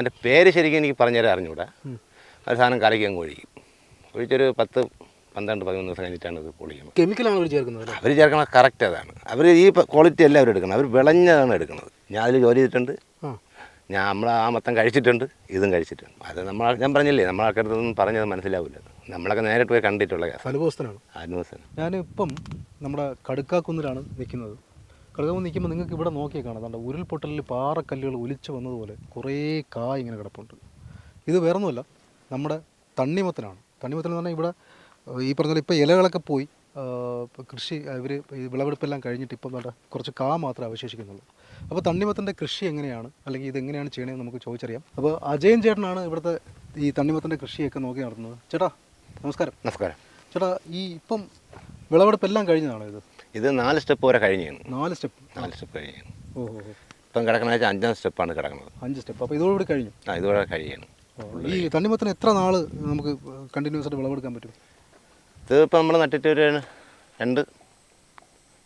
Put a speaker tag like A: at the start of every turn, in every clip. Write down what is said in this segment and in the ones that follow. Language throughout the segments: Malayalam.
A: എന്റെ പേര് ശരിക്കും എനിക്ക് പറഞ്ഞുതരാൻ അറിഞ്ഞൂടാ. ഒരു സാധനം കലക്കി അങ്ങ് ഒഴിക്കും. ഒഴിച്ചൊരു പത്ത് പന്ത്രണ്ട് പതിമൂന്ന് ദിവസം കഴിഞ്ഞിട്ടാണ് ഇത് പൊളിക്കുന്നത്
B: കെമിക്കലാണ് അവർ ചേർക്കുന്നത്
A: അവർ ചേർക്കണ കറക്റ്റ് അതാണ്. അവർ ഈ ക്വാളിറ്റി അല്ല അവർ എടുക്കുന്നത്? അവർ വിളഞ്ഞതാണ് എടുക്കുന്നത്. ഞാൻ അതിൽ ജോലി ചെയ്തിട്ടുണ്ട്. ഞാൻ നമ്മൾ ആ മൊത്തം കഴിച്ചിട്ടുണ്ട്. ഇതും കഴിച്ചിട്ടുണ്ട്. അത് നമ്മൾ ഞാൻ പറഞ്ഞില്ലേ നമ്മൾ ആൾക്കാരത്തൊന്നും പറഞ്ഞത് മനസ്സിലാവില്ല. നമ്മളൊക്കെ നേരിട്ട് പോയി കണ്ടിട്ടുള്ള
B: അനുഭവസ്ഥനാണ്.
A: അനുഭവസ്ഥനാണ്.
B: ഞാനിപ്പം നമ്മുടെ കടുക്കാക്കുന്നിലാണ് നിൽക്കുന്നത്. കടുക്കാക്കുന്ന് നിൽക്കുമ്പോൾ നിങ്ങൾക്ക് ഇവിടെ നോക്കിയാൽ കാണാം. നല്ല ഉരുൾപൊട്ടലിൽ പാറക്കല്ലുകൾ ഒലിച്ചു വന്നതുപോലെ കുറേ കായ് ഇങ്ങനെ കിടപ്പുണ്ട്. ഇത് വേറൊന്നുമല്ല നമ്മുടെ തണ്ണിമത്തനാണ്. തണ്ണിമത്തൻ എന്ന് പറഞ്ഞാൽ ഇവിടെ ഈ പറഞ്ഞ ഇപ്പോൾ ഇലകളൊക്കെ പോയി കൃഷി ഇവർ വിളവെടുപ്പെല്ലാം കഴിഞ്ഞിട്ട് ഇപ്പം നല്ല കുറച്ച് കാ മാത്രമേ അവശേഷിക്കുന്നുള്ളൂ. അപ്പോൾ തണ്ണിമത്തന്റെ കൃഷി എങ്ങനെയാണ് അല്ലെങ്കിൽ ഇത് എങ്ങനെയാണ് ചെയ്യണമെന്ന് നമുക്ക് ചോദിച്ചറിയാം. അപ്പോൾ അജയൻ ചേട്ടനാണ് ഇവിടുത്തെ ഈ തണ്ണിമത്തന്റെ കൃഷിയൊക്കെ നോക്കി നടത്തുന്നത്. ചേട്ടാ നമസ്കാരം.
A: നമസ്കാരം.
B: ചേട്ടാ ഈ ഇപ്പം വിളവെടുപ്പെല്ലാം കഴിഞ്ഞതാണോ ഇത്?
A: ഇത് നാല് സ്റ്റെപ്പ് വരെ കഴിഞ്ഞാണ്
B: നാല് സ്റ്റെപ്പ്
A: നാല് സ്റ്റെപ്പ്
B: കഴിഞ്ഞു ഓഹോ.
A: ഇപ്പം കിടക്കണ വെച്ചാൽ അഞ്ചാം സ്റ്റെപ്പാണ് കിടക്കുന്നത്.
B: അഞ്ച് സ്റ്റെപ്പ് അപ്പോൾ ഇതോടുകൂടി കഴിഞ്ഞു.
A: ആ ഇതോടെ കഴിയാണ്
B: ഈ തണ്ണിമത്തന് എത്ര നാൾ നമുക്ക് കണ്ടിന്യൂസ് ആയിട്ട് വിളവെടുക്കാൻ പറ്റും?
A: ഇത് ഇപ്പം നമ്മൾ നട്ടിട്ട് ഒരു രണ്ട്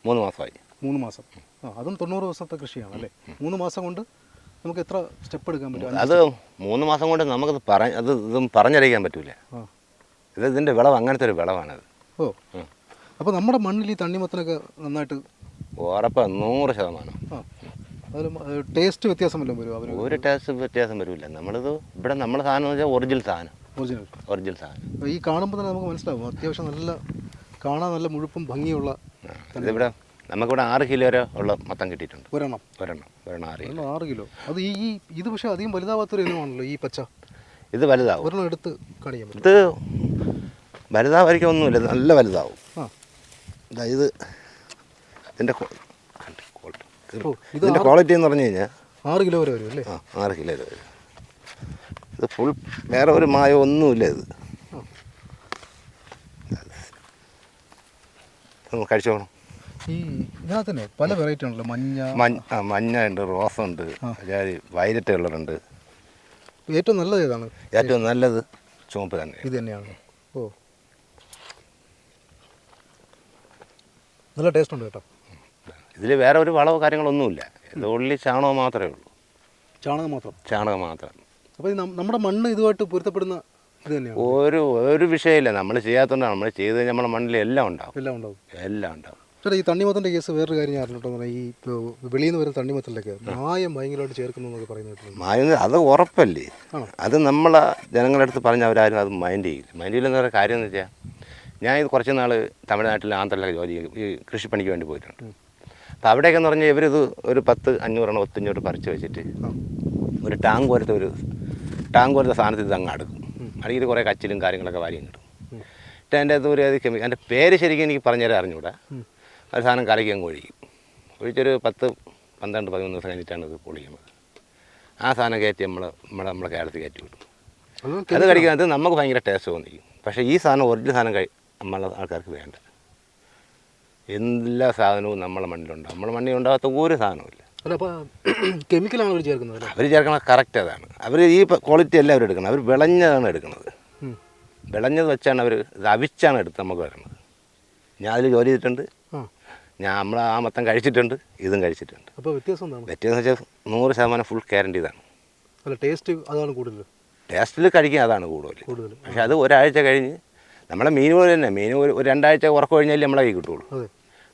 A: മൂന്ന് മാസമായി.
B: മൂന്ന് മാസം. ആ അതും തൊണ്ണൂറ് ദിവസത്തെ കൃഷിയാണ് അല്ലേ? മൂന്ന് മാസം കൊണ്ട് നമുക്ക് എത്ര സ്റ്റെപ്പ് എടുക്കാൻ പറ്റും?
A: അത് മൂന്ന് മാസം കൊണ്ട് നമുക്കത് പറഞ്ഞ് അത് ഇതും പറഞ്ഞറിയിക്കാൻ പറ്റൂല.
B: ആ.
A: ഇത് ഇതിന്റെ വിളവ് അങ്ങനത്തെ ഒരു വിളവാണത്.
B: ഓ. അപ്പോൾ നമ്മുടെ മണ്ണിൽ ഈ തണ്ണിമത്തനൊക്കെ നന്നായിട്ട്
A: ഉറപ്പാ നൂറ് ശതമാനം.
B: ആ. അതിൽ ടേസ്റ്റ് വ്യത്യാസം വല്ലതും വരും അവർ
A: ഒരു ടേസ്റ്റ് വ്യത്യാസം വരില്ല നമ്മളിത് ഇവിടെ നമ്മുടെ സാധനം വെച്ചാൽ ഒറിജിനൽ സാധനം.
B: ഒറിജിനൽ
A: ഒറിജിനൽ സാധനം.
B: ഈ കാണുമ്പോൾ തന്നെ നമുക്ക് മനസ്സിലാവും. അത്യാവശ്യം നല്ല കാണാൻ നല്ല മുഴുപ്പും ഭംഗിയുള്ള
A: ഇതിവിടെ നമുക്കിവിടെ ആറ് കിലോ വരെ ഉള്ള മൊത്തം കിട്ടിയിട്ടുണ്ട്.
B: ഒരെണ്ണം.
A: ഒരെണ്ണം. ഒരെണ്ണം ആറ് കിലോ.
B: ആറ് കിലോ. അത് ഈ ഈ ഇത് പക്ഷേ അധികം വലുതാവാത്തൊരു ഇനമാണല്ലോ ഈ പച്ച.
A: ഇത് വലുതാവും.
B: ഒരെണ്ണം എടുത്ത് കാണിക്കാം
A: ഇത് വലുതാവായിരിക്കും ഒന്നുമില്ല. നല്ല വലുതാവും.
B: ആ.
A: ഇതാ. ഇത് ഇതിന്റെ ക്വാളിറ്റി. ഇതിന്റെ ക്വാളിറ്റി എന്ന് പറഞ്ഞു കഴിഞ്ഞാൽ
B: ആറ് കിലോ വരെ വരും അല്ലേ?
A: ആ ആറ് കിലോ വരെ വരും. ഇത് ഫുൾ വേറെ ഒരു മായം ഒന്നുമില്ല ഇത്. കഴിച്ചു പോകണം
B: ഈ ഇതിനകത്ത് തന്നെ പല വെറൈറ്റി ഉണ്ടല്ലോ. മഞ്ഞ.
A: മഞ്ഞ ആ, മഞ്ഞ ഉണ്ട് റോസ് ഉണ്ട് അതായത് വയലറ്റ് കളറുണ്ട്
B: ഏറ്റവും നല്ലത് ഏതാണ്?
A: ഏറ്റവും നല്ലത് ചുവപ്പ് തന്നെ.
B: ഇത് തന്നെയാണ് ഓ. നല്ല ടേസ്റ്റ് ഉണ്ട് കേട്ടോ.
A: ഇതിൽ വേറെ ഒരു വളവോ കാര്യങ്ങളൊന്നുമില്ല. ഇത് ഉള്ളി ചാണകം മാത്രമേ ഉള്ളൂ.
B: ചാണകം മാത്രം.
A: ചാണകം മാത്രം.
B: അപ്പോൾ നമ്മുടെ മണ്ണ് ഇതുമായിട്ട് പൊരുത്തപ്പെടുന്ന ഇത് തന്നെയാണ്?
A: ഒരു ഒരു വിഷയമില്ല. നമ്മൾ ചെയ്യാത്തതുകൊണ്ടാണ് നമ്മൾ ചെയ്ത് കഴിഞ്ഞാൽ നമ്മുടെ മണ്ണിൽ എല്ലാം ഉണ്ടാവും.
B: എല്ലാം ഉണ്ടാവും.
A: എല്ലാം ഉണ്ടാവും.
B: ചേട്ടാ ഈ തണ്ണിമത്തന്റെ കേസ് വേറൊരു കാര്യം ഞാൻ ഈ വെളിയിൽ നിന്ന് വരുന്ന തണ്ണിമത്തലിലൊക്കെ മായം ഭയങ്കരമായിട്ട് ചേർക്കുന്നു എന്നൊക്കെ പറയുന്നത്
A: മായം അത് ഉറപ്പല്ലേ? അത് നമ്മളെ ജനങ്ങളുടെ അടുത്ത് പറഞ്ഞ അവരാരും അത് മൈൻഡ് ചെയ്യില്ല. മൈൻഡ് ചെയ്യില്ലെന്ന് പറയുന്ന കാര്യം എന്ന് വെച്ചാൽ ഞാൻ ഇത് കുറച്ച് നാൾ തമിഴ്നാട്ടിൽ ആന്ധ്രയിലൊക്കെ ജോലി ചെയ്യും. ഈ കൃഷിപ്പണിക്ക് വേണ്ടി പോയിട്ടുണ്ട്. അപ്പോൾ അവിടെയൊക്കെ എന്ന് പറഞ്ഞാൽ ഇവരിത് ഒരു പത്ത് അഞ്ഞൂറെണ്ണം ഒത്തഞ്ഞൂറ് പറിച്ച് വെച്ചിട്ട് ഒരു ടാങ്ക് പോലത്തെ ഒരു ടാങ്ക് പോലത്തെ സാധനത്തിൽ ഇത് അങ്ങ് അടുക്കും. അടുക്കിൽ കുറേ കച്ചിലും കാര്യങ്ങളൊക്കെ വാരി കിട്ടും എന്നിട്ട് അതിന്റെ അകത്ത് ഒരു അത് കെമി എന്റെ പേര് ശരിക്കും എനിക്ക് പറഞ്ഞുതരാൻ അറിഞ്ഞൂടാ. ഒരു സാധനം കലക്കി അങ്ങ് ഒഴിക്കും ഒഴിച്ചൊരു പത്ത് പന്ത്രണ്ട് പതിമൂന്ന് ദിവസം കഴിഞ്ഞിട്ടാണ് ഇത് പൊളിക്കുന്നത് ആ സാധനം കയറ്റി നമ്മൾ നമ്മുടെ നമ്മളെ കേരളത്തിൽ കയറ്റി വിടും.
B: അത്
A: അത് കഴിക്കുന്നത് നമുക്ക് ഭയങ്കര ടേസ്റ്റ് തോന്നിക്കും. പക്ഷേ ഈ സാധനം ഒറിജിനൽ സാധനം കഴി നമ്മളെ ആൾക്കാർക്ക് വേണ്ട. എല്ലാ സാധനവും നമ്മളെ മണ്ണിലുണ്ട്. നമ്മളെ മണ്ണിൽ ഉണ്ടാകാത്ത ഒരു സാധനവും
B: അല്ല കെമിക്കലാണ് അവർ ചേർക്കുന്നത്
A: അവർ ചേർക്കണ കറക്റ്റ് അതാണ്. അവർ ഈ ക്വാളിറ്റി അല്ല അവർ എടുക്കുന്നത്. അവർ വിളഞ്ഞതാണ് എടുക്കുന്നത്. വിളഞ്ഞത് വെച്ചാണ് അവർ ഇത് അവിച്ചാണ് എടുത്ത് നമുക്ക് വരുന്നത്. ഞാൻ അതിൽ ജോലി ചെയ്തിട്ടുണ്ട്. ഞാൻ നമ്മൾ ആ മൊത്തം കഴിച്ചിട്ടുണ്ട്. ഇതും കഴിച്ചിട്ടുണ്ട്.
B: അപ്പോൾ വ്യത്യാസം എന്താണ്?
A: വ്യത്യാസം വെച്ചാൽ നൂറ് ശതമാനം ഫുൾ ഗ്യാരണ്ടി ഇതാണ്.
B: അല്ല ടേസ്റ്റ് അതാണ് കൂടുതൽ
A: ടേസ്റ്റിൽ കഴിക്കാൻ അതാണ് കൂടുതൽ
B: കൂടുതൽ
A: പക്ഷെ അത് ഒരാഴ്ച കഴിഞ്ഞ് നമ്മളെ മീൻ പോലെ തന്നെ. മീൻ ഒരു രണ്ടാഴ്ച ഉറക്കം കഴിഞ്ഞാൽ നമ്മളെ കൈ കിട്ടുള്ളൂ
B: അതെ.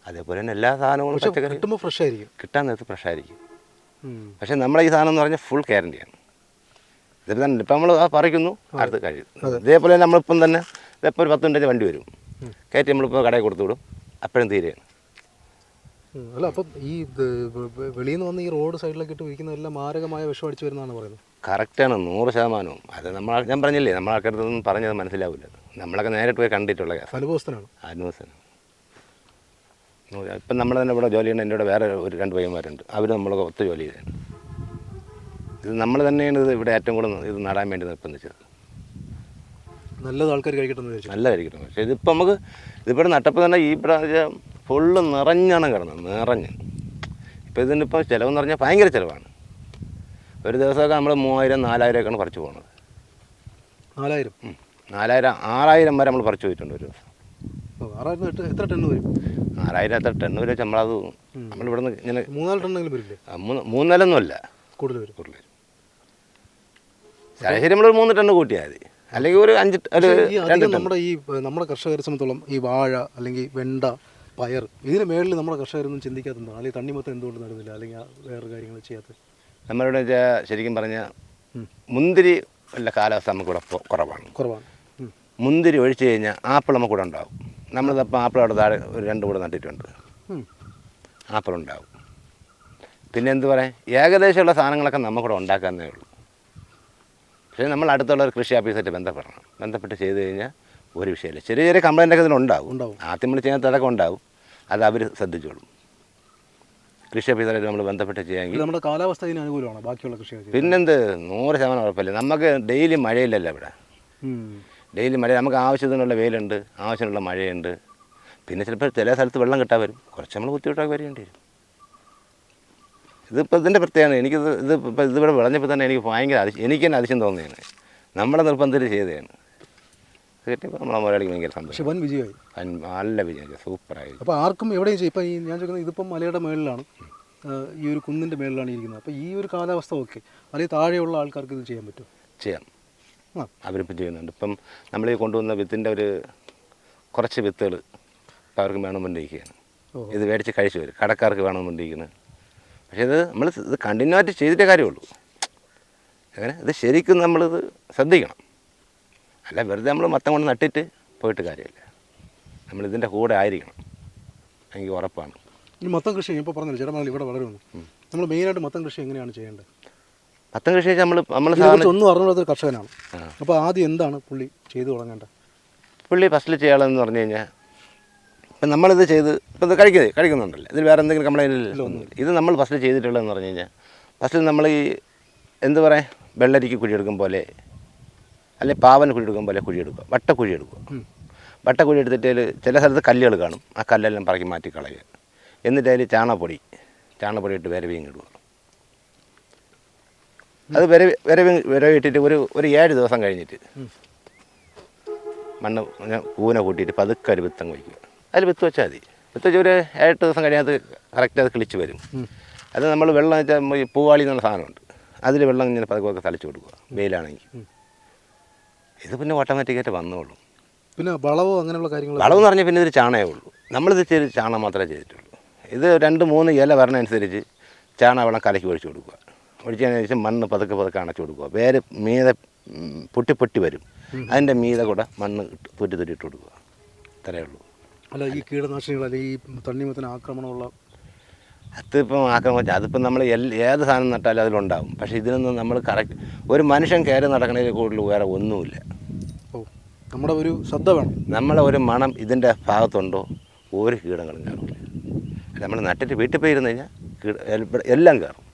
A: അതേപോലെ തന്നെ എല്ലാ സാധനങ്ങളും പച്ചക്കറി
B: കിട്ടുമ്പോൾ ഫ്രഷ് ആയിരിക്കും.
A: കിട്ടാൻ നേരത്ത് ഫ്രഷ് ആയിരിക്കും. പക്ഷേ നമ്മളെ ഈ സാധനം എന്ന് പറഞ്ഞാൽ ഫുൾ ഗ്യാരണ്ടിയാണ് ഇതിൽ തന്നെ ഇപ്പം നമ്മൾ ആ പറിക്കുന്നു അടുത്ത് കഴിയും. ഇതേപോലെ തന്നെ നമ്മളിപ്പം തന്നെ ഇതിപ്പോൾ ഒരു പത്ത് മിനിറ്റ് വണ്ടി വരും. കയറ്റി നമ്മളിപ്പോൾ കടയിൽ കൊടുത്തു വിടും. അപ്പോഴും തീരെയാണ്.
B: അല്ല അപ്പം ഈ വെളിയിൽ നിന്ന് വന്ന് ഈ റോഡ് സൈഡിലൊക്കെ ഇട്ട് വിൽക്കുന്ന എല്ലാം മാരകമായ വിഷം അടിച്ചു വരുന്നതാണ് പറയുന്നത്.
A: കറക്റ്റാണ് നൂറ് ശതമാനവും. അത് നമ്മൾ ഞാൻ പറഞ്ഞില്ലേ നമ്മളാൾക്കാരുടെ ഒന്നും പറഞ്ഞത് മനസ്സിലാവില്ല നമ്മളൊക്കെ നേരിട്ട് പോയി കണ്ടിട്ടുള്ള കേസ്
B: അനുഭവസ്ഥനാണ്
A: ഇപ്പം നമ്മൾ തന്നെ ഇവിടെ ജോലി ചെയ്യുന്ന എന്റെ കൂടെ വേറെ ഒരു രണ്ട് പയ്യന്മാരുണ്ട്. അവർ നമ്മളൊക്കെ ഒത്തു ജോലി ചെയ്തതാണ്. ഇത് നമ്മൾ തന്നെയാണ് ഇത് ഇവിടെ ഏറ്റവും കൂടുതൽ ഇത് നടാൻ വേണ്ടി നിർബന്ധിച്ചത്.
B: നല്ലത് ആൾക്കാർ കഴിക്കട്ടെ നല്ല
A: കഴിക്കട്ടെ പക്ഷേ ഇതിപ്പോൾ നമുക്ക് ഇതിവിടെ നട്ടപ്പോൾ തന്നെ ഈ പ്രാവശ്യം ഫുള്ള് നിറഞ്ഞാണ് കിടന്നത്. നിറഞ്ഞ്. ഇപ്പോൾ ഇതിനിപ്പോൾ ചിലവെന്ന് പറഞ്ഞാൽ ഭയങ്കര ചിലവാണ്. ഒരു ദിവസമൊക്കെ നമ്മൾ മൂവായിരം നാലായിരം ഒക്കെയാണ് പറിച്ചു പോകുന്നത്
B: നാലായിരം.
A: നാലായിരം ആറായിരം വരെ നമ്മൾ പറിച്ചു പോയിട്ടുണ്ട് ഒരു ദിവസം.
B: ആറായിരം എത്ര ടണ്ണ് വരും?
A: ആറായിരം എത്ര ടെണ്ണ് വരെ നമ്മളത് നമ്മളിവിടെ നിന്ന് ഇങ്ങനെ
B: മൂന്നാൽ ടണ്ണെങ്കിലും വരില്ലേ?
A: മൂന്ന് മൂന്ന് മൂന്നിലൊന്നുമല്ല
B: കൂടുതൽ വരും.
A: കൂടുതൽ ശരാശരി നമ്മളൊരു മൂന്ന് ടണ്ണ് കൂട്ടിയാൽ മതി. അല്ലെങ്കിൽ ഒരു അഞ്ച് ഒരു
B: നമ്മുടെ ഈ നമ്മുടെ കർഷകരെ സംബന്ധിച്ചോളം ഈ വാഴ അല്ലെങ്കിൽ വെണ്ട പയർ ഇതിന് മേളിൽ നമ്മുടെ കർഷകരൊന്നും ചിന്തിക്കാത്തതാണ് അല്ലെങ്കിൽ തണ്ണിമത്തം എന്തുകൊണ്ട് നടുന്നില്ല? അല്ലെങ്കിൽ വേറെ കാര്യങ്ങൾ ചെയ്യാത്തത്?
A: നമ്മളിവിടെ ശരിക്കും പറഞ്ഞാൽ മുന്തിരി ഉള്ള കാലാവസ്ഥ നമുക്കിവിടെ കുറവാണ്.
B: കുറവാണ്.
A: മുന്തിരി ഒഴിച്ചു കഴിഞ്ഞാൽ ആപ്പിൾ നമുക്ക് നമുക്കിവിടെ ഉണ്ടാവും. നമ്മളിതപ്പോൾ ആപ്പിൾ അവിടെ താഴെ ഒരു രണ്ട് കൂടെ നട്ടിട്ടുണ്ട്. ആപ്പിൾ ഉണ്ടാവും. പിന്നെ എന്ത് പറയാം? ഏകദേശമുള്ള സാധനങ്ങളൊക്കെ നമുക്കിവിടെ ഉണ്ടാക്കാന്നേ ഉള്ളൂ. പക്ഷേ നമ്മൾ അടുത്തുള്ള ഒരു കൃഷി ഓഫീസായിട്ട് ബന്ധപ്പെടണം. ബന്ധപ്പെട്ട് ചെയ്ത് കഴിഞ്ഞാൽ ഒരു വിഷയമില്ല. ചെറിയ ചെറിയ കംപ്ലൈന്റ് ഒക്കെ ഇതിലുണ്ടാവും.
B: ഉണ്ടാവും.
A: ആദ്യം നമ്മൾ ചെയ്യുന്ന തിരക്കം ഉണ്ടാവും. അത് അവർ ശ്രദ്ധിച്ചോളും. കൃഷി ഓഫീസറായിട്ട് നമ്മൾ ബന്ധപ്പെട്ട് ചെയ്യാമെങ്കിൽ
B: നമ്മുടെ കാലാവസ്ഥ ഇതിന് അനുകൂലമാണ്. ബാക്കിയുള്ള കൃഷി.
A: പിന്നെന്ത്? നൂറ് ശതമാനം ഉറപ്പല്ലേ? നമുക്ക് ഡെയിലി മഴയില്ലല്ലോ ഇവിടെ. ഡെയിലി മഴ നമുക്ക് ആവശ്യത്തിനുള്ള വെയിലുണ്ട് ആവശ്യത്തിനുള്ള മഴയുണ്ട്. പിന്നെ ചിലപ്പോൾ ചില സ്ഥലത്ത് വെള്ളം കിട്ടാൻ വരും. കുറച്ച് നമ്മൾ ബുദ്ധിമുട്ടൊക്കെ വരേണ്ടി വരും. ഇതിപ്പോൾ ഇതിന്റെ പ്രത്യേകത എനിക്കിത് ഇത് ഇപ്പോൾ ഇതിവിടെ വിളഞ്ഞപ്പോൾ തന്നെ എനിക്ക് ഭയങ്കര അതിശയം എനിക്ക് തന്നെ അതിശയം തോന്നിയാണ്. നമ്മളെ നിർബന്ധത്തിൽ ചെയ്തതാണ്. കിട്ടിയപ്പോൾ നമ്മളെ മലയാളിക്ക് ഭയങ്കര സന്തോഷം.
B: വൻ വിജയമായി.
A: നല്ല വിജയം സൂപ്പറായി.
B: അപ്പോൾ ആർക്കും എവിടെയും ചെയ്യും ഇപ്പം ഈ ഞാൻ ചോദിക്കുന്നത് ഇതിപ്പം മലയുടെ മേളിലാണ്. ഈ ഒരു കുന്നിന്റെ മേളിലാണ് ഇരിക്കുന്നത്. അപ്പോൾ ഈ ഒരു കാലാവസ്ഥ ഓക്കെ അല്ലെങ്കിൽ താഴെയുള്ള ആൾക്കാർക്ക് ഇത് ചെയ്യാൻ പറ്റും
A: ചെയ്യാം. അവരിപ്പം ചെയ്യുന്നുണ്ട്. ഇപ്പം നമ്മൾ ഈ കൊണ്ടുവന്ന വിത്തിന്റെ ഒരു കുറച്ച് വിത്തുകൾ ഇപ്പം അവർക്ക് വേണമെന്നുണ്ടിരിക്കുകയാണ്. ഇത് മേടിച്ച് കഴിച്ചു വരും. കടക്കാർക്ക് വേണമെന്നുണ്ടിരിക്കുന്നത് പക്ഷേ ഇത് നമ്മൾ ഇത് കണ്ടിന്യൂ ആയിട്ട് ചെയ്തിട്ടേ കാര്യമുള്ളൂ. അങ്ങനെ ഇത് ശരിക്കും നമ്മളിത് ശ്രദ്ധിക്കണം. അല്ല വെറുതെ നമ്മൾ മത്തം കൊണ്ട് നട്ടിട്ട് പോയിട്ട് കാര്യമില്ല. നമ്മൾ ഇതിന്റെ കൂടെ ആയിരിക്കണം. എനിക്ക് ഉറപ്പാണ്.
B: മൊത്തം കൃഷി ഇപ്പോൾ പറഞ്ഞില്ല ചേട്ടൻ ഇവിടെ വളരുന്നു നമ്മൾ മെയിനായിട്ട് മൊത്തം കൃഷി എങ്ങനെയാണ് ചെയ്യേണ്ടത്?
A: മൊത്തം കൃഷി നമ്മൾ നമ്മൾ
B: ഒന്നും അറിഞ്ഞിടത്തൊരു കർഷകനാണ്. അപ്പോൾ ആദ്യം എന്താണ് പുള്ളി ചെയ്തു തുടങ്ങേണ്ടത്?
A: പുള്ളി ഫസ്റ്റിൽ ചെയ്യാളെന്ന് പറഞ്ഞു കഴിഞ്ഞാൽ ഇപ്പം നമ്മളിത് ചെയ്ത് ഇപ്പം ഇത് കഴിക്കുന്നത് കഴിക്കുന്നുണ്ടല്ലോ? ഇതിൽ വേറെ എന്തെങ്കിലും കംപ്ലൈന്റ് ഇല്ല? ഇത് നമ്മൾ ഫസ്റ്റിൽ ചെയ്തിട്ടുള്ളതെന്ന് പറഞ്ഞു കഴിഞ്ഞാൽ ഫസ്റ്റിൽ നമ്മൾ ഈ എന്ത് പറയാം വെള്ളരിക്ക് കുഴിയെടുക്കും പോലെ അല്ലെ പാവന് കുഴിയെടുക്കും പോലെ കുഴിയെടുക്കുക വട്ടക്കുഴി എടുക്കുക.
B: വട്ട
A: വട്ടക്കുഴി എടുത്തിട്ട് ചില സ്ഥലത്ത് കല്ലുകൾ കാണും. ആ കല്ലെല്ലാം പറക്കി മാറ്റി കളയുക. എന്നിട്ട് അതിൽ ചാണകപ്പൊടി ചാണകപ്പൊടി ഇട്ട് വിരവിങ് ഇടുക. അത് വിര വിരവി വിരവിട്ടിട്ട് ഒരു ഒരു ഏഴ് ദിവസം കഴിഞ്ഞിട്ട് മണ്ണ് കൂന കൂട്ടിയിട്ട് പതുക്കെ ഒരു വിത്തം വയ്ക്കുക അതിൽ വിത്ത് വെച്ചാൽ മതി. വിത്ത് വെച്ച് ഒരു ഏഴെട്ട് ദിവസം കഴിഞ്ഞാൽ അത് കറക്റ്റ് അത് കിളിച്ച് വരും. അത് നമ്മൾ വെള്ളം വെച്ചാൽ ഈ പൂവാളി എന്നുള്ള സാധനമുണ്ട്. അതിൽ വെള്ളം ഇങ്ങനെ പതുക്കെ തളിച്ച് കൊടുക്കുക വെയിലാണെങ്കിൽ. ഇത് പിന്നെ ഓട്ടോമാറ്റിക്കായിട്ട് വന്നോളൂ.
B: പിന്നെ വളവോ അങ്ങനെയുള്ള കാര്യങ്ങൾ
A: വളവെന്ന് പറഞ്ഞാൽ പിന്നെ ഇതൊരു ചാണകമേ ഉള്ളൂ. നമ്മളിത് ചെയ്ത് ചാണകം മാത്രമേ ചെയ്തിട്ടുള്ളൂ. ഇത് രണ്ട് മൂന്ന് ഇല വരണനുസരിച്ച് ചാണക വെള്ളം കലക്കി ഒഴിച്ചു കൊടുക്കുക. ഒഴിച്ചതിന് ശേഷം മണ്ണ് പതുക്കെ പതുക്കെ അണച്ചു കൊടുക്കുക. വേര് മീതെ പൊട്ടി പൊട്ടി വരും. അതിന്റെ മീതെ കൂടെ മണ്ണ് പൊറ്റി ഇട്ട് കൊടുക്കുക. ഇത്രയേ ഉള്ളൂ.
B: അല്ല ഈ കീടനാശിനികൾ അല്ലെങ്കിൽ ഈ തണ്ണിമത്തിന് ആക്രമണമുള്ള
A: അതിപ്പം ആക്രമിച്ച അതിപ്പം നമ്മൾ ഏത് സാധനം നട്ടാലും അതിലുണ്ടാവും. പക്ഷേ ഇതിനൊന്നും നമ്മൾ കറക്റ്റ് ഒരു മനുഷ്യൻ കയറി നടക്കണതിൽ കൂടുതൽ വേറെ ഒന്നുമില്ല.
B: ഓ നമ്മുടെ ഒരു ശ്രദ്ധ വേണം.
A: നമ്മളെ ഒരു മണം ഇതിന്റെ ഭാഗത്തുണ്ടോ ഒരു കീടങ്ങളും കയറില്ല നമ്മൾ നട്ടിട്ട് വീട്ടിൽ പോയി ഇരുന്ന് കഴിഞ്ഞാൽ കീട എല്ലാം കയറും.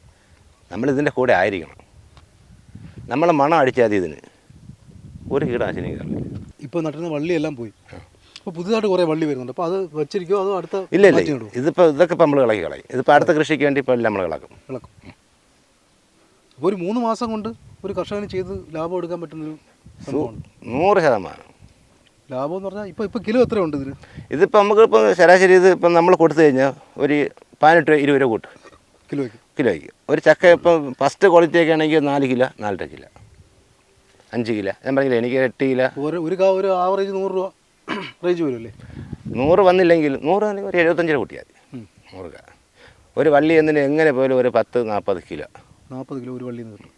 A: നമ്മളിതിന്റെ കൂടെ ആയിരിക്കണം. നമ്മളെ മണം അടിച്ചാൽ മതി ഇതിന്. ഒരു കീടനാശിനി കയറില്ല
B: ഇപ്പോൾ നട്ടുന്ന വള്ളിയെല്ലാം പോയി. അപ്പോൾ പുതുതായിട്ട് കുറേ വള്ളി വരുന്നുണ്ട്. അപ്പോൾ അത് വെച്ചിരിക്കുമോ അതോ അടുത്ത
A: ഇല്ല ഇല്ല. ഇതിപ്പോൾ ഇതൊക്കെ ഇപ്പോൾ നമ്മൾ കളക്കി കളയും. ഇതിപ്പോൾ അടുത്ത കൃഷിക്ക് വേണ്ടി ഇപ്പോൾ എല്ലാം നമ്മൾ കളക്കും
B: ഇളക്കും. അപ്പോൾ ഒരു മൂന്ന് മാസം കൊണ്ട് ഒരു കർഷകന് ചെയ്ത് ലാഭം എടുക്കാൻ പറ്റുന്നൊരു സംഭവമാണ്
A: നൂറ് ശതമാനം.
B: ലാഭം എന്ന് പറഞ്ഞാൽ ഇപ്പോൾ ഇപ്പോൾ കിലോ എത്രയുണ്ട് ഇതിന്?
A: ഇതിപ്പോൾ നമുക്കിപ്പോൾ ശരാശരി ഇത് ഇപ്പം നമ്മൾ കൊടുത്തു കഴിഞ്ഞാൽ ഒരു പതിനെട്ട് രൂപ ഇരുപത് രൂപ കൂട്ട്.
B: കിലോയ്ക്ക്.
A: കിലോയ്ക്ക് ഒരു ചക്ക ഇപ്പം ഫസ്റ്റ് ക്വാളിറ്റി ഒക്കെ ആണെങ്കിൽ നാല് കിലോ നാലര കിലോ. അഞ്ച് കിലോ. ഞാൻ പറഞ്ഞില്ല എനിക്ക് എട്ട് കിലോ.
B: ഒരു ഒരു ആവറേജ് നൂറ് രൂപ റേഞ്ച് വരുമല്ലേ?
A: നൂറ് വന്നില്ലെങ്കിൽ നൂറ് ഒരു എഴുപത്തഞ്ച് രൂപ കൂട്ടിയാൽ മതി നൂറ് ഒരു വള്ളി എന്നതിന് എങ്ങനെ പോലും ഒരു പത്ത് നാൽപ്പത് കിലോ.
B: നാൽപ്പത് കിലോ ഒരു വള്ളി കിട്ടും.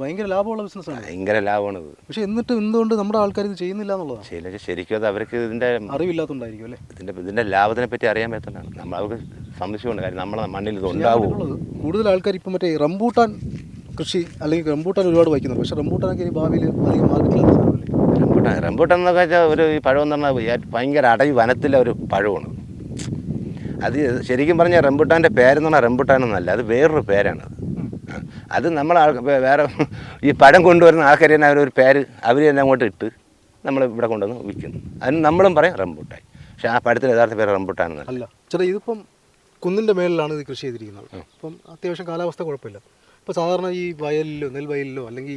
B: ഭയങ്കര ലാഭമുള്ള ബിസിനസ്സാണ്
A: ഭയങ്കര ലാഭമാണ്
B: പക്ഷെ എന്നിട്ട് എന്തുകൊണ്ട് നമ്മുടെ ആൾക്കാർ ഇത് ചെയ്യുന്നില്ല എന്നുള്ളതാണ്.
A: ശരി ശരിക്കും അത് അവർക്ക് ഇതിന്റെ
B: അറിവില്ലാത്തതുകൊണ്ടായിരിക്കും അല്ലേ?
A: ഇതിന്റെ ഇതിന്റെ ലാഭത്തിനെ പറ്റി അറിയാൻ പറ്റുന്നതാണ്. നമ്മൾ അവർക്ക് സംശയമുണ്ട്. കാര്യം നമ്മളെ മണ്ണിൽ ഇത്
B: ഉണ്ടാവും. കൂടുതൽ ആൾക്കാർ ഇപ്പം മറ്റേ റംബൂട്ടാൻ കൃഷി അല്ലെങ്കിൽ റംബൂട്ടാൻ ഒരുപാട് വയ്ക്കുന്നത് പക്ഷെ റംബൂട്ടാനൊക്കെ ഇനി ഭാവിയിൽ അധികം മാർക്കറ്റിലാണ്
A: റംബൂട്ടാൻ റംബൂട്ടാൻ എന്നൊക്കെ വെച്ചാൽ ഒരു പഴം എന്ന് പറഞ്ഞാൽ ഭയങ്കര അടവി വനത്തിലെ ഒരു പഴമാണ്. അത് ശരിക്കും പറഞ്ഞാൽ റംബൂട്ടാന്റെ പേരെന്ന് പറഞ്ഞാൽ റംബൂട്ടാൻ എന്നല്ല അത് വേറൊരു പേരാണ്. അത് നമ്മൾ വേറെ ഈ പഴം കൊണ്ടുവരുന്ന ആൾക്കാർ തന്നെ അവരൊരു പേര് അവർ തന്നെ അങ്ങോട്ട് ഇട്ട് നമ്മൾ ഇവിടെ കൊണ്ടുവന്ന് വിൽക്കുന്നു. അതിന് നമ്മളും പറയും റംബൂട്ടായി പക്ഷെ ആ പഴത്തിന് യഥാർത്ഥ പേര് റംബൂട്ടാണ്
B: അല്ല. ചേട്ടാ ഇതിപ്പം കുന്നിന്റെ മേളിലാണ് ഇത് കൃഷി ചെയ്തിരിക്കുന്നത്. അപ്പം അത്യാവശ്യം കാലാവസ്ഥ കുഴപ്പമില്ല. ഇപ്പോൾ സാധാരണ ഈ വയലിലോ നെൽവയലിലോ അല്ലെങ്കിൽ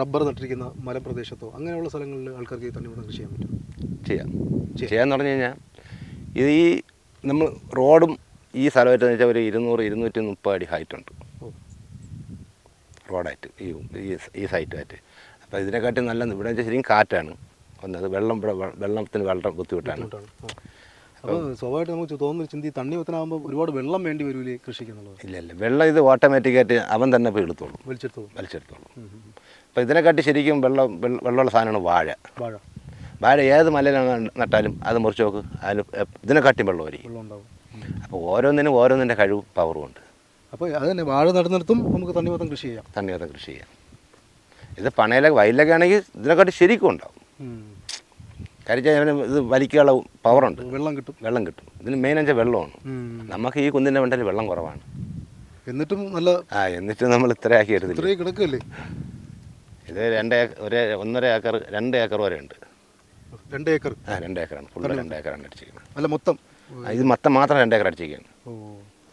B: റബ്ബർ നട്ടിരിക്കുന്ന മലപ്രദേശത്തോ അങ്ങനെയുള്ള സ്ഥലങ്ങളിൽ ആൾക്കാർക്ക് ഈ തണ്ണിമത്തം കൃഷി ചെയ്യാൻ പറ്റും?
A: ചെയ്യാം. ചെയ്യാന്ന് പറഞ്ഞു കഴിഞ്ഞാൽ ഇത് ഈ നമ്മൾ റോഡും ഈ സ്ഥലമായിട്ട് വെച്ചാൽ ഒരു ഇരുന്നൂറ് ഇരുന്നൂറ്റി മുപ്പത് അടി ഹൈറ്റ് ഉണ്ട്. റോഡായിട്ട് ഈ ഈ സൈറ്റുമായിട്ട്. അപ്പോൾ ഇതിനെക്കാട്ടി നല്ല ഇവിടെ ശരിക്കും കാറ്റാണ്. ഒന്നത് വെള്ളം ഇവിടെ വെള്ളത്തിന് വെള്ളം ബുദ്ധിമുട്ടാണ്.
B: അപ്പോൾ സ്വാഭാവികമായിട്ട് നമുക്ക് തോന്നുന്ന ചിന്തി തണ്ണി തണ്ണിമത്തനാകുമ്പോൾ ഒരുപാട് വെള്ളം വേണ്ടി വരൂലേ കൃഷിക്ക് എന്നുള്ളത്
A: ഇല്ല ഇല്ല. വെള്ളം ഇത് ഓട്ടോമാറ്റിക്കായിട്ട് അവൻ തന്നെ പോയി എടുത്തോളൂ.
B: വലിച്ചെടുത്തോളൂ.
A: വലിച്ചെടുത്തോളൂ. അപ്പോൾ ഇതിനെക്കാട്ടി ശരിക്കും വെള്ളം വെള്ള- വെള്ളമുള്ള സാധനമാണ് വാഴ.
B: വാഴ.
A: വാഴ ഏത് മലയിലാണ് നട്ടാലും അത് മുറിച്ച് നോക്ക്. അതിന് വെള്ളമായിരിക്കും.
B: വെള്ളം ഉണ്ടാവും
A: അപ്പോൾ ഓരോന്നിനും ഓരോന്നിന്റെ കഴിവും പവറും ഉണ്ട്.
B: അപ്പോൾ അത് തന്നെ വാഴ നടന്നിടത്തും നമുക്ക് തണ്ണിമത്തം കൃഷി ചെയ്യാം.
A: തണ്ണിമത്തം കൃഷി ചെയ്യാം. ഇത് പണയിലൊക്കെ വയലിലൊക്കെ ആണെങ്കിൽ ഇതിനെക്കാട്ടി ശരിക്കും ഉണ്ടാവും. കരിച്ചാൽ ഇത് വലിക്കാനുള്ള പവറുണ്ട്
B: വെള്ളം കിട്ടും.
A: വെള്ളം കിട്ടും. ഇതിന് മെയിൻ വെച്ചാൽ വെള്ളമാണ്. നമുക്ക് ഈ കുന്നിന്റെ മണ്ടയിൽ വെള്ളം കുറവാണ്.
B: എന്നിട്ടും നല്ല
A: ആ എന്നിട്ട് നമ്മൾ ഇത്രയാക്കി എടുത്തില്ല?
B: ഇത്രയും കിടക്കല്ലേ?
A: ഇത് രണ്ട് ഏക്കർ ഒരു ഒന്നര ഏക്കർ രണ്ട് ഏക്കർ വരെ ഉണ്ട്.
B: രണ്ട് ഏക്കർ?
A: ആ രണ്ട് ഏക്കറാണ്. ഫുള്ള് രണ്ട് ഏക്കറാണ് അടിച്ചിരിക്കുന്നത്.
B: അല്ല മൊത്തം.
A: ഇത് മൊത്തം മാത്രം രണ്ട് ഏക്കർ അടിച്ചിരിക്കുകയാണ്.
B: ഓ.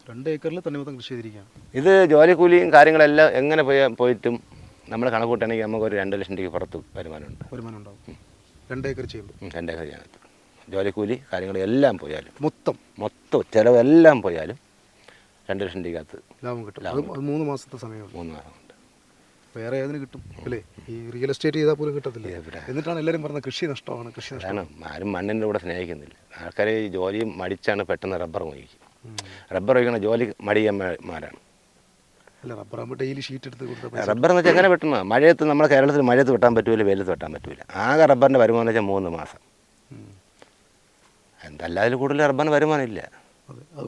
B: രണ്ട് ഏക്കറിൽ തണ്ണിമത്തം കൃഷി ചെയ്തിരിക്കുകയാണ്.
A: ഇത് ജോലിക്കൂലിയും കാര്യങ്ങളെല്ലാം എങ്ങനെ പോയാൽ പോയിട്ടും നമ്മൾ കണക്ക് കൂട്ടുകയാണെങ്കിൽ നമുക്ക് ഒരു രണ്ട് ലക്ഷം രൂപ പുറത്ത് വരുമാനമുണ്ട്.
B: വരുമാനം ഉണ്ടാവും. രണ്ട് ഏക്കർ ചെയ്യുമ്പോൾ.
A: ഉം, രണ്ട് ഏക്കർ ചെയ്യാനത്ത് ജോലിക്കൂലി കാര്യങ്ങളെല്ലാം പോയാലും.
B: മൊത്തം.
A: മൊത്തം ചിലവെല്ലാം പോയാലും രണ്ട് ലക്ഷം രൂപക്കകത്ത്
B: ലാഭം കിട്ടും. അത് അത് മൂന്ന് മാസത്തെ സമയമുള്ളൂ
A: മൂന്ന് മാസം കൊണ്ട്
B: വേറെ ഏതിന് കിട്ടും? അല്ലേ? ഈ റിയൽ എസ്റ്റേറ്റ് ചെയ്താൽ പോലും കിട്ടത്തില്ല? എന്നിട്ടാണ് എല്ലാവരും പറഞ്ഞത് കൃഷി നഷ്ടമാണ് കൃഷി നഷ്ടം
A: അതാണ്. ആരും മണ്ണിന്റെ കൂടെ സ്നേഹിക്കുന്നില്ല. ആൾക്കാർ ഈ ജോലിയും മടിച്ചാണ് പെട്ടെന്ന് റബ്ബർ
B: ഉം.
A: റബ്ബർ ഉപയോഗിക്കുന്ന ജോലി മടിയന്മാരാണ്. റബ്ബർ എന്ന് വെച്ചാൽ എങ്ങനെ വെട്ടണം മഴയത്ത് നമ്മുടെ കേരളത്തിൽ മഴയത്ത് വെട്ടാൻ പറ്റൂല വെയിലത്ത് വെട്ടാൻ പറ്റൂല ആകെ റബ്ബറിന്റെ വരുമാനം എന്ന് വെച്ചാൽ മൂന്ന് മാസം.
B: ഉം.
A: എന്തല്ല അതിൽ കൂടുതൽ റബ്ബറിന്
B: വരുമാനം ഇല്ല.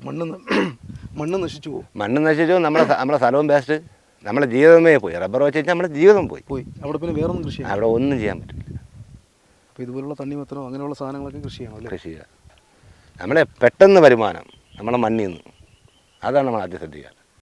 B: മണ്ണ് മണ്ണ് നശിച്ചു പോകും
A: മണ്ണ് നശിച്ചു നമ്മുടെ നമ്മുടെ സ്ഥലവും വേസ്റ്റ് നമ്മുടെ ജീവിതമേ പോയി. റബ്ബർ വെച്ച് കഴിഞ്ഞാൽ നമ്മുടെ ജീവിതം പോയി.
B: പോയി. അവിടെ പിന്നെ വേറൊന്നും കൃഷി
A: അവിടെ ഒന്നും ചെയ്യാൻ പറ്റില്ല.
B: അപ്പോൾ ഇതുപോലുള്ള തണ്ണിമത്തനോ അങ്ങനെയുള്ള സാധനങ്ങളൊക്കെ കൃഷി ചെയ്യണം
A: കൃഷി ചെയ്യുക നമ്മളെ പെട്ടെന്ന് വരുമാനം. നമ്മളെ മണ്ണിൽ നിന്ന്. അതാണ് നമ്മൾ ആദ്യം ശ്രദ്ധിക്കുക.